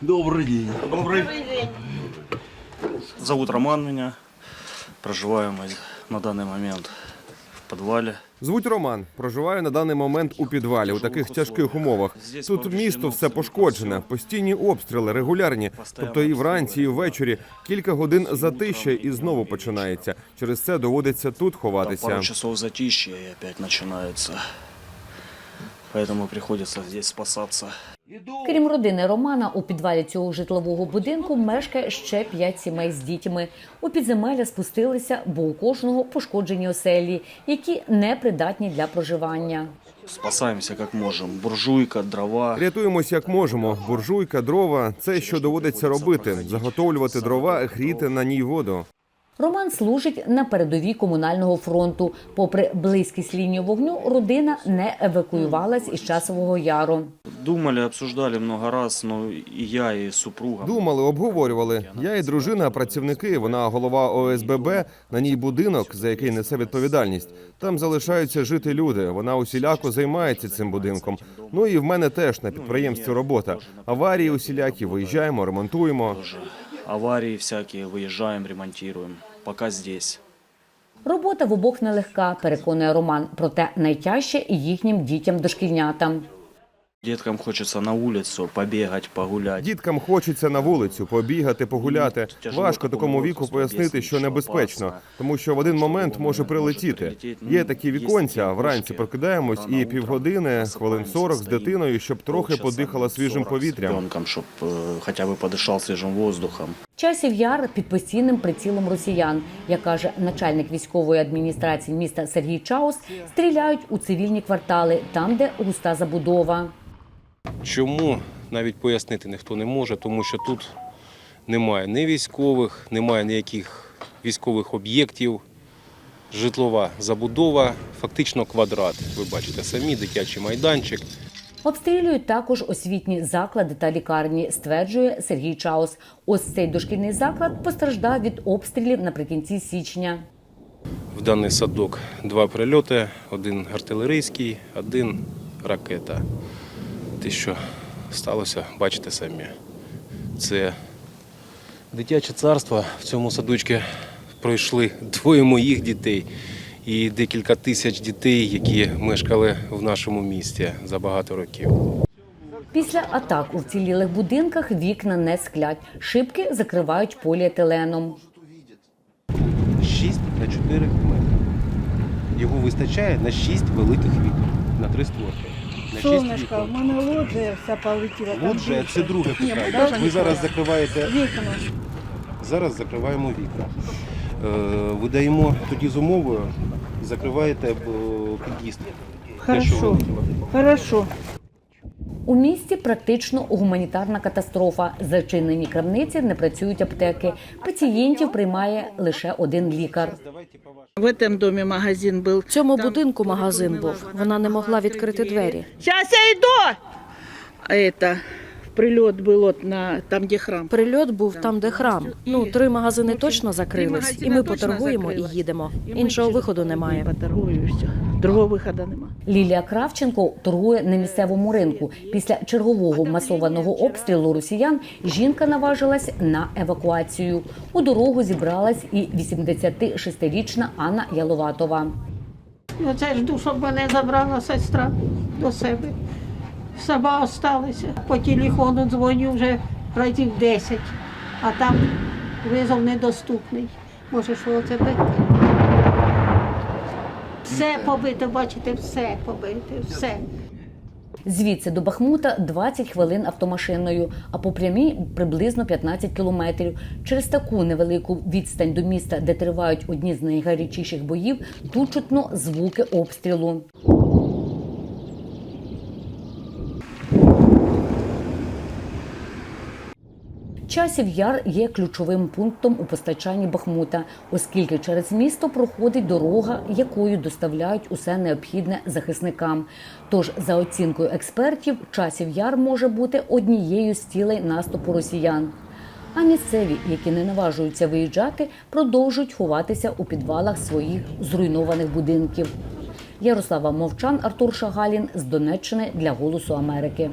Добрый день. Добрый день. Зовут Роман меня. Проживаем на данный момент в подвале. Звуть Роман. Проживаю на даний момент у підвалі у таких тяжких умовах. Тут місто все пошкоджене, постійні обстріли, регулярні. Тобто і вранці, і ввечері кілька годин затища і знову починається. Через це доводиться тут ховатися. пару часов затишья и опять начинается. Поэтому приходится здесь спасаться. Крім родини Романа, у підвалі цього житлового будинку мешкає ще п'ять сімей з дітьми. У підземелля спустилися, бо у кожного пошкоджені оселі, які не придатні для проживання. Спасаемся как можем. Буржуйка, дрова. Рятуємось як можемо. Буржуйка, дрова це що доводиться робити: заготовлювати дрова, гріти на ній воду. Роман служить на передовій комунального фронту. Попри близькість лінії вогню, родина не евакуювалась із часового яру. Думали, обсуждали много раз, но и я, и супруга. Думали, обговорювали. Я і дружина, працівники. Вона голова ОСББ. На ній будинок, за який несе відповідальність. Там залишаються жити люди. Вона усіляко займається цим будинком. Ну і в мене теж на підприємстві робота. Аварії усілякі, виїжджаємо, ремонтуємо. Аварии всякие, выезжаем, ремонтируем. Пока здесь. Робота в обох нелегка, переконує Роман. Проте найтяжче їхнім дітям-дошкільнятам. Деткам хочется на улицу побегать, погулять. Діткам хочеться на вулицю побігати, погуляти. Важко такому віку пояснити, що небезпечно, тому що в один момент може прилетіти. Є такі віконця. Вранці прокидаємось і півгодини, хвилин 40 з дитиною, щоб трохи подихала свіжим повітрям. Ребенком, чтобы хотя бы подышал свежим воздухом. Часів яр під постійним прицілом росіян, як каже начальник військової адміністрації міста Сергій Чаус, стріляють у цивільні квартали, там, де густа забудова. Чому навіть пояснити ніхто не може, тому що тут немає ні військових, немає ніяких військових об'єктів. Житлова забудова, фактично квадрат. Ви бачите самі, дитячий майданчик. Обстрілюють також освітні заклади та лікарні, стверджує Сергій Чаус. Ось цей дошкільний заклад постраждав від обстрілів наприкінці січня. В даний садок два прильоти: один артилерійський, один ракета. Те, що сталося, бачите самі. Це дитяче царство. В цьому садочку пройшли двоє моїх дітей і декілька тисяч дітей, які мешкали в нашому місті за багато років. Після атак у вцілілих будинках вікна не склять, шибки закривають поліетиленом. 6 на 4 метри. Його вистачає на 6 великих вікон, на три створки. Сонечко, в мене лоджія вся полетіла. там Лоджія більше. це друге питання. даже Ви не зараз треба. закриваєте Вікна. Зараз закриваємо вікна. Е, Видаємо тоді з умовою, закриваєте е, під'їзд. Те, що Хорошо. Хорошо. У місті практично гуманітарна катастрофа. Зачинені крамниці, не працюють аптеки. Пацієнтів приймає лише один лікар. В этом домі магазин був. В цьому будинку магазин був. Вона не могла відкрити двері. Зараз я йду! Прильот був от на, там, де храм. Прильот був там, де храм. Ну, три магазини точно закрились, і ми поторгуємо і їдемо. Іншого виходу немає. Поторгую. Другого виходу нема. Лілія Кравченко торгує на місцевому ринку. Після чергового масованого обстрілу росіян жінка наважилась на евакуацію. У дорогу зібралась і 86-річна Анна Яловатова. І Оце жду, щоб мене забрала сестра до себе. Сама осталася. По телефону дзвоню вже разів 10, а там визов недоступний. Може, що це таке? Все побите, бачите, все побите, все. Звідси до Бахмута 20 хвилин автомашиною, а по прямій приблизно 15 кілометрів. Через таку невелику відстань до міста, де тривають одні з найгарячіших боїв, тут чутно звуки обстрілу. Часів Яр є ключовим пунктом у постачанні Бахмута, оскільки через місто проходить дорога, якою доставляють усе необхідне захисникам. Тож, за оцінкою експертів, часів яр може бути однією з цілей наступу росіян. А місцеві, які не наважуються виїжджати, продовжують ховатися у підвалах своїх зруйнованих будинків. Ярослава Мовчан, Артур Шагалін з Донеччини для Голосу Америки.